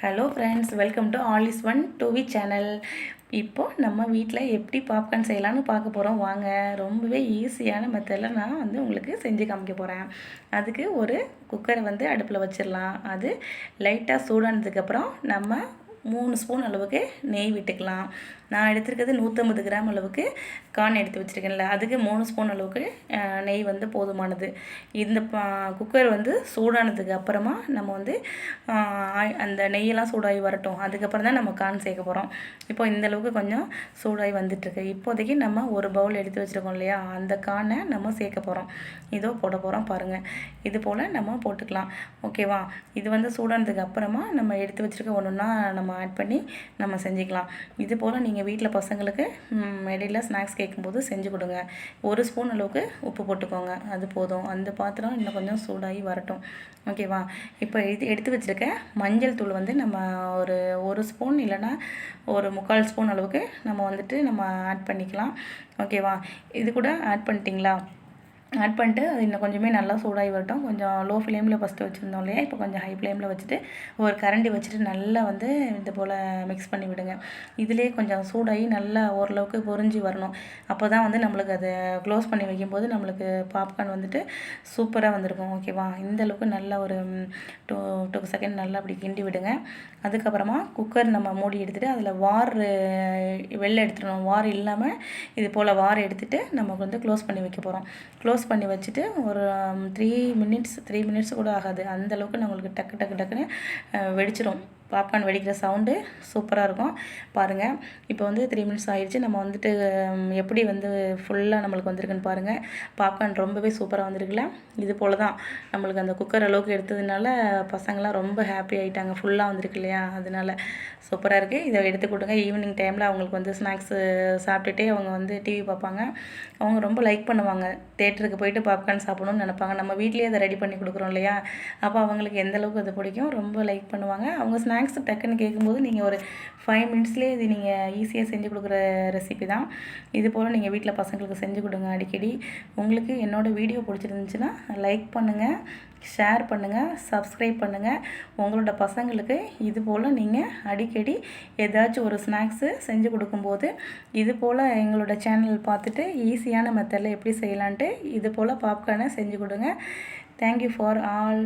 Hello friends welcome to all is one TV channel இப்போது நம்ம வீட்டில் எப்படி பாப்கார்ன் செய்யலாம்னு பார்க்க போகிறோம் வாங்க ரொம்பவே ஈஸியான மெத்தடில் நான் வந்து உங்களுக்கு செஞ்சு காமிக்க போகிறேன் அதுக்கு ஒரு குக்கரை வந்து அடுப்பில் வச்சிடலாம். அது லைட்டாக சூடானதுக்கப்புறம் நம்ம மூணு ஸ்பூன் அளவுக்கு நெய் விட்டுக்கலாம். நான் எடுத்துருக்கிறது நூற்றம்பது கிராம் அளவுக்கு கார்ன் எடுத்து வச்சுருக்கேன்ல அதுக்கு மூணு ஸ்பூன் அளவுக்கு நெய் வந்து போதுமானது. இந்த குக்கர் வந்து சூடானதுக்கு அப்புறமா நம்ம வந்து அந்த நெய்யெல்லாம் சூடாகி வரட்டும். அதுக்கப்புறம் தான் நம்ம கார்ன் சேர்க்க போகிறோம் இப்போ இந்த அளவுக்கு கொஞ்சம் சூடாகி வந்துட்டுருக்கு. இப்போதைக்கு நம்ம ஒரு பவுல் எடுத்து வச்சுருக்கோம் இல்லையா அந்த கார்னை நம்ம சேர்க்க போகிறோம் இதோ போட போகிறோம் பாருங்கள் இது போல் நம்ம போட்டுக்கலாம். ஓகேவா? இது வந்து சூடானதுக்கு அப்புறமா நம்ம எடுத்து வச்சுருக்க ஒன்றுன்னா நம்ம ஆட் பண்ணி நம்ம செஞ்சுக்கலாம். இது போல் நீங்கள் வீட்டில் பசங்களுக்கு இடையில ஸ்நாக்ஸ் கேட்கும்போது செஞ்சு கொடுங்க. ஒரு ஸ்பூன் அளவுக்கு உப்பு போட்டுக்கோங்க. அது போதும். அந்த பாத்திரம் இன்னும் கொஞ்சம் சூடாகி வரட்டும். ஓகேவா இப்போ இது எடுத்து வச்சுருக்க மஞ்சள் தூள் வந்து நம்ம ஒரு ஒரு ஸ்பூன் இல்லைன்னா ஒரு முக்கால் ஸ்பூன் அளவுக்கு நம்ம வந்துட்டு நம்ம ஆட் பண்ணிக்கலாம். ஓகேவா இது கூட ஆட் பண்ணிட்டீங்களா? ஆட் பண்ணிட்டு அது இன்னும் கொஞ்சமே நல்லா சூடாகி வரட்டும். கொஞ்சம் லோ ஃப்ளேமில் ஃபஸ்ட்டு வச்சுருந்தோம் இல்லையா? இப்போ கொஞ்சம் ஹை ஃப்ளேமில் வச்சுட்டு ஒரு கரண்டி வச்சுட்டு நல்லா வந்து இது போல் மிக்ஸ் பண்ணி விடுங்க. இதிலே கொஞ்சம் சூடாகி நல்லா ஓரளவுக்கு பொறிஞ்சு வரணும். அப்போ தான் வந்து நம்மளுக்கு அதை க்ளோஸ் பண்ணி வைக்கும்போது நம்மளுக்கு பாப்கார்ன் வந்துட்டு சூப்பராக வந்திருக்கும். ஓகேவா இந்த அளவுக்கு நல்லா ஒரு டூ டூ செகண்ட் நல்லா அப்படி கிண்டி விடுங்க. அதுக்கப்புறமா குக்கர் நம்ம மூடி எடுத்துகிட்டு அதில் வார் வெளில எடுத்துடணும். வார் இல்லாமல் இது போல் வார் எடுத்துகிட்டு நம்ம வந்து க்ளோஸ் பண்ணி வைக்க போகிறோம் க்ளோஸ் பண்ணி வச்சுட்டு ஒரு த்ரீ மினிட்ஸ் த்ரீ மினிட்ஸ் கூட ஆகாது. அந்த அளவுக்கு நம்மளுக்கு டக்கு டக்கு டக்குன்னு வெடிச்சிடும் வெடிச்சிரும். பாப்கார்ன் வெடிக்கிற சவுண்டு சூப்பராக இருக்கும். பாருங்கள் இப்போ வந்து த்ரீ மினிட்ஸ் ஆயிடுச்சு. நம்ம வந்துட்டு எப்படி வந்து ஃபுல்லாக நம்மளுக்கு வந்திருக்குன்னு பாருங்கள் பாப்கார்ன் ரொம்பவே சூப்பராக வந்திருக்குல்ல? இது போல் தான் நம்மளுக்கு அந்த குக்கர் அளவுக்கு எடுத்ததுனால பசங்களாம் ரொம்ப ஹாப்பி ஆகிட்டாங்க ஃபுல்லாக வந்திருக்கு இல்லையா? அதனால சூப்பராக இருக்குது இதை எடுத்து கொடுங்க. ஈவினிங் டைமில் அவங்களுக்கு வந்து ஸ்நாக்ஸு சாப்பிட்டுட்டே அவங்க வந்து டிவி பார்ப்பாங்க. அவங்க ரொம்ப லைக் பண்ணுவாங்க. தேட்டருக்கு போயிட்டு பாப்கார்ன் சாப்பிடணும்னு நினைப்பாங்க. நம்ம வீட்லேயே அதை ரெடி பண்ணி கொடுக்குறோம் இல்லையா? அப்போ அவங்களுக்கு எந்த அளவுக்கு அது பிடிக்கும்? ரொம்ப லைக் பண்ணுவாங்க. அவங்க ஸ்நாக்ஸ் ஸ்நாக்ஸ் டக்குன்னு கேட்கும்போது நீங்கள் ஒரு ஃபைவ் மினிட்ஸ்லேயே இது நீங்கள் ஈஸியாக செஞ்சு கொடுக்குற ரெசிபி தான். இது போல் நீங்கள் வீட்டில் பசங்களுக்கு செஞ்சு கொடுங்க அடிக்கடி. உங்களுக்கு என்னோடய வீடியோ பிடிச்சிருந்துச்சுன்னா லைக் பண்ணுங்கள் ஷேர் பண்ணுங்கள் சப்ஸ்கிரைப் பண்ணுங்கள் உங்களோட பசங்களுக்கு இது போல் நீங்கள் அடிக்கடி ஏதாச்சும் ஒரு ஸ்நாக்ஸு செஞ்சு கொடுக்கும்போது இது போல் எங்களோட சேனல் பார்த்துட்டு ஈஸியான மெத்தடில் எப்படி செய்யலான்ட்டு இது போல் பாப்கார்னை செஞ்சு கொடுங்க. Thank you for all